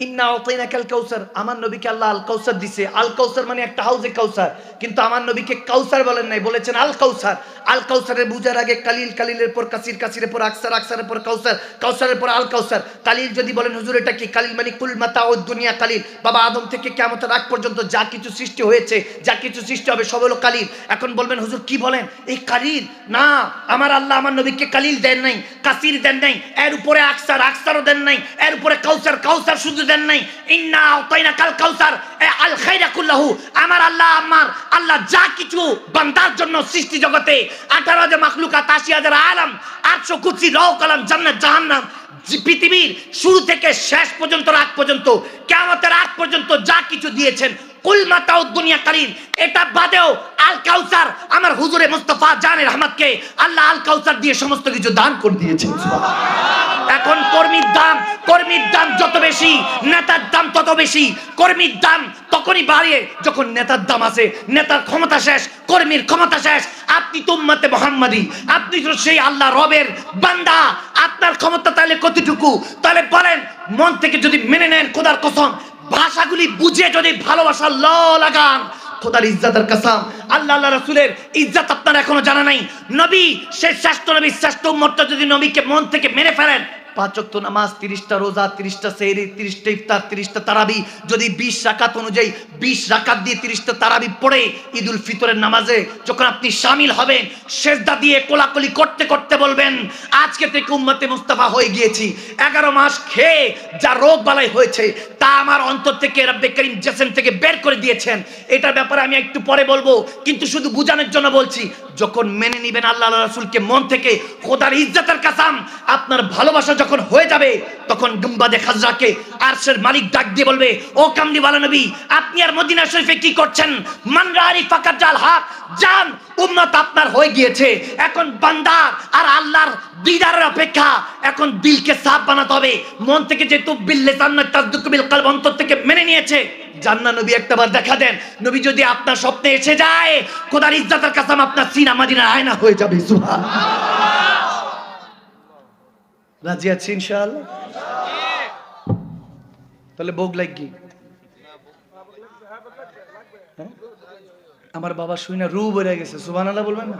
মানে মানে আদম থেকে আগ পর্যন্ত যা কিছু সৃষ্টি হয়েছে, যা কিছু সৃষ্টি হবে সব হলো কালিল। এখন বলবেন, হুজুর, কি বলেন? এই কালিল? না, আমার আল্লাহ আমার নবীকে কালিল দেন নাই, কাসির দেন নাই, এর উপরে আকসার, আকসারও দেন নাই, এর উপরে কাউসার কাউসার শুধু দেন নাই। ইন্না আতাইনা কাল কাউসার আল খাইরা কুল্লাহু। আমার আল্লাহ আমার আল্লাহ যা কিছু বান্দার জন্য সৃষ্টি জগতে, আঠারো হাজার মাখলুকাত, আশি হাজার আলাম, আটশো কুচি রহ কালাম, জান্নাত, জাহান্নাম পৃথিবীর শুরু থেকে শেষ পর্যন্ত, রাত পর্যন্ত কেমতের আগ পর্যন্ত যা কিছু দিয়েছেন, কুল মাতাও দুনিয়া কালীন এটা বাদেও আল কাউসার আমার হুজুরে মুস্তফা জানের আহমদকে আল্লাহ আল কাউসার দিয়ে সমস্ত কিছু দান করে দিয়েছেন। এখন কর্মীর দাম কর্মীর দাম যত বেশি, নেতার দাম তত বেশি। কর্মীর দাম তখনই বাড়ে যখন নেতার দাম আছে নেতার ক্ষমতা শেষ, কর্মীর ক্ষমতা শেষ। আপনি তো মোহাম্মদী, আপনি তো সেই আল্লাহ রবের বান্দা। আপনার ক্ষমতা তাহলে কতটুকু? তাহলে বলেন, মন থেকে যদি মেনে নেন খোদার কসম, ভাষাগুলি বুঝে যদি ভালোবাসা ল লাগান, খোদার ইজ্জাতের কাসাম। আল্লাহ আল্লাহ রাসূলের ইজ্জত আপনার এখনও জানা নাই। নবী, সে শ্রেষ্ঠ নবী, শ্রেষ্ঠ উম্মতটা যদি নবীকে মন থেকে মেনে ফেলেন পাঁচ ওয়াক্ত নামাজ, তিরিশটা রোজা, তিরিশটা সেহরি, তিরিশটা ইফতার, তিরিশটা তারাবি। যদি বিশ রাকাত অনুযায়ী বিশ রাকাত দিয়ে তিরিশটা তারাবি পড়ে ঈদুল ফিতরের নামাজে, যখন আপনি সামিল হবেন, সেজদা দিয়ে কোলাকুলি করতে করতে বলবেন, আজকে থেকে উম্মতে মুস্তাফা হয়ে গিয়েছি। এগারো মাস খেয়ে যা রোগ বালাই হয়েছে, তা আমার অন্তর থেকে রব্বে করিম জেসেন থেকে বের করে দিয়েছেন। এটার ব্যাপারে আমি একটু পরে বলব, কিন্তু শুধু বুঝানোর জন্য বলছি, যখন মেনে নিবেন আল্লাহ রাসূলকে মন থেকে খোদার ইজ্জতের কাসাম, আপনার ভালোবাসা হয়ে যাবে, তখন গুম্বাদে খাজরাকে আরশের মালিক ডাক দিয়ে বলবে, ও কামলি বালা নবী, আপনি আর মদিনা শরীফে কি করছেন? মানরারি ফাকার জাল হাক, জান, উম্মত আপনার হয়ে গিয়েছে। এখন বান্দার আর আল্লাহর দিদারের অপেক্ষা, এখন দিলকে সাফ বানাতে হবে। মন থেকে যেহেতু বিল্লে জান্নাত তাসদুক বিল কলব অন্তর থেকে মেনে নিয়েছে। জান্না নবী একটাবার দেখা দেন, নবী যদি আপনার স্বপ্নে এসে যায়, খোদার ইজ্জতের কাসাম আপনার সিনা মাদিনার আয়না হয়ে যাবে সুবহান রাজি আছি, ইনশাআল্লাহ। তাহলে ভোগ লাগি হ্যাঁ? আমার বাবা শুই না রু বেড়ে গেছে, সুবহানাল্লাহ বলবেন না?